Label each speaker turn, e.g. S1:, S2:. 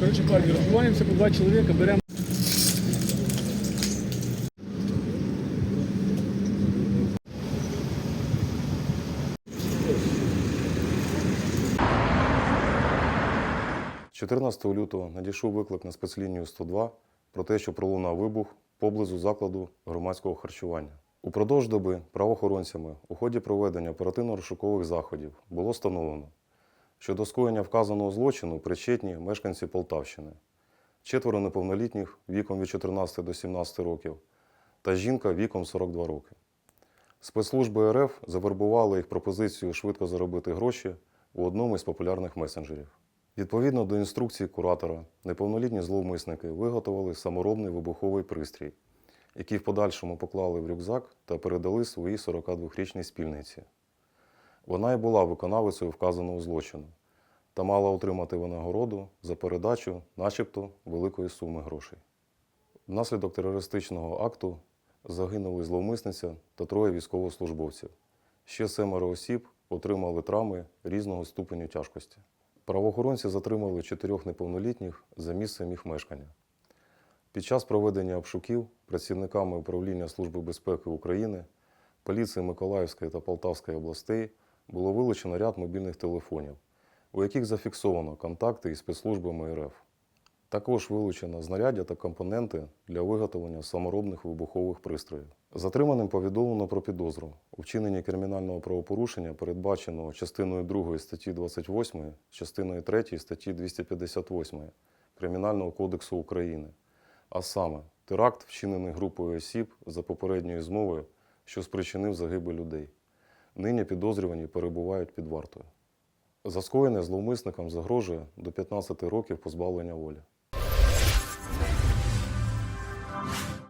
S1: Короче, парни, розбиваємося по два чоловіка, беремо.
S2: 14 лютого надійшов виклик на спецлінію 102 про те, що пролунав вибух поблизу закладу громадського харчування. Упродовж доби правоохоронцями у ході проведення оперативно-розшукових заходів було встановлено, що до скоєння вказаного злочину причетні мешканці Полтавщини, четверо неповнолітніх віком від 14 до 17 років та жінка віком 42 роки. Спецслужби РФ завербували їх пропозицію швидко заробити гроші у одному із популярних месенджерів. Відповідно до інструкції куратора, неповнолітні зловмисники виготовили саморобний вибуховий пристрій, який в подальшому поклали в рюкзак та передали своїй 42-річній спільниці. Вона і була виконавицею вказаного злочину та мала отримати винагороду за передачу, начебто, великої суми грошей. Внаслідок терористичного акту загинули зловмисниця та троє військовослужбовців. Ще семеро осіб отримали травми різного ступеню тяжкості. Правоохоронці затримали чотирьох неповнолітніх за місцем їх мешкання. Під час проведення обшуків працівниками управління Служби безпеки України, поліції Миколаївської та Полтавської областей було вилучено ряд мобільних телефонів, у яких зафіксовано контакти із спецслужбами РФ. Також вилучено знаряддя та компоненти для виготовлення саморобних вибухових пристроїв. Затриманим повідомлено про підозру у вчиненні кримінального правопорушення, передбаченого частиною 2 статті 28, частиною 3 статті 258 Кримінального кодексу України, а саме теракт, вчинений групою осіб за попередньою змовою, що спричинив загибель людей. Нині підозрювані перебувають під вартою. За скоєне зловмисникам загрожує до 15 років позбавлення волі. you